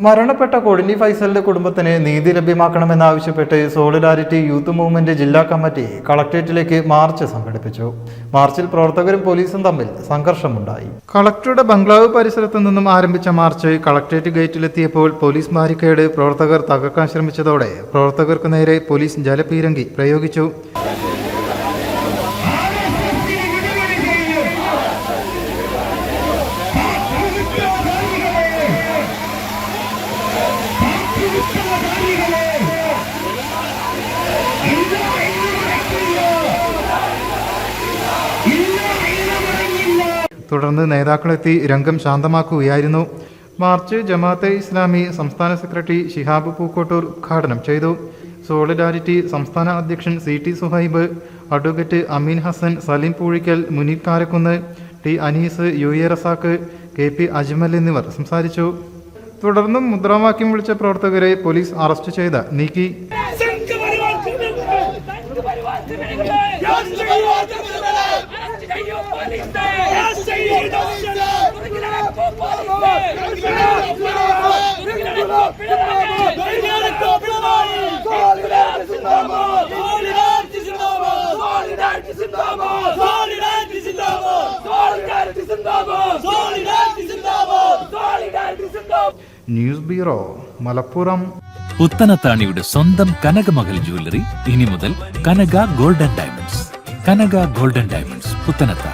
മരണപ്പെട്ട കൊടിനി ഫൈസലിന്റെ കുടുംബത്തിന് നീതി ലഭ്യമാക്കണമെന്നാവശ്യപ്പെട്ട് സോളിഡാരിറ്റി യൂത്ത് മൂവ്മെന്റ് ജില്ലാ കമ്മിറ്റി കളക്ടറേറ്റിലേക്ക് മാർച്ച് സംഘടിപ്പിച്ചു. മാർച്ചിൽ പ്രവർത്തകരും പോലീസും തമ്മിൽ സംഘർഷമുണ്ടായി. കളക്ടറുടെ ബംഗ്ലാവ് പരിസരത്തു നിന്നും ആരംഭിച്ച മാർച്ച് കളക്ടറേറ്റ് ഗേറ്റിലെത്തിയപ്പോൾ പോലീസ് ബാരിക്കേഡ് പ്രവർത്തകർ തകർക്കാൻ ശ്രമിച്ചതോടെ പ്രവർത്തകർക്ക് നേരെ പോലീസ് ജലപീരങ്കി പ്രയോഗിച്ചു. തുടർന്ന് നേതാക്കളെത്തി രംഗം ശാന്തമാക്കുകയായിരുന്നു. മാർച്ച് ജമാഅത്തെ ഇസ്ലാമി സംസ്ഥാന സെക്രട്ടറി ഷിഹാബ് പൂക്കോട്ടൂർ ഉദ്ഘാടനം ചെയ്തു. സോളിഡാരിറ്റി സംസ്ഥാന അധ്യക്ഷൻ C T Suhaib advocate Ameen Hasan Saleem Poozhikkal Muneer Karakkunnu T Anees U A Razak K P Ajmal എന്നിവർ സംസാരിച്ചു. തുടർന്നും മുദ്രാവാക്യം വിളിച്ച പ്രവർത്തകരെ പോലീസ് അറസ്റ്റ് ചെയ്ത് നീക്കി. News bureau Malappuram. പുത്തനത്താണിയുടെ സ്വന്തം കനകമകൽ ജ്വല്ലറി ഇനി മുതൽ Kanaka golden diamonds. Kanaka golden diamonds Puthanathani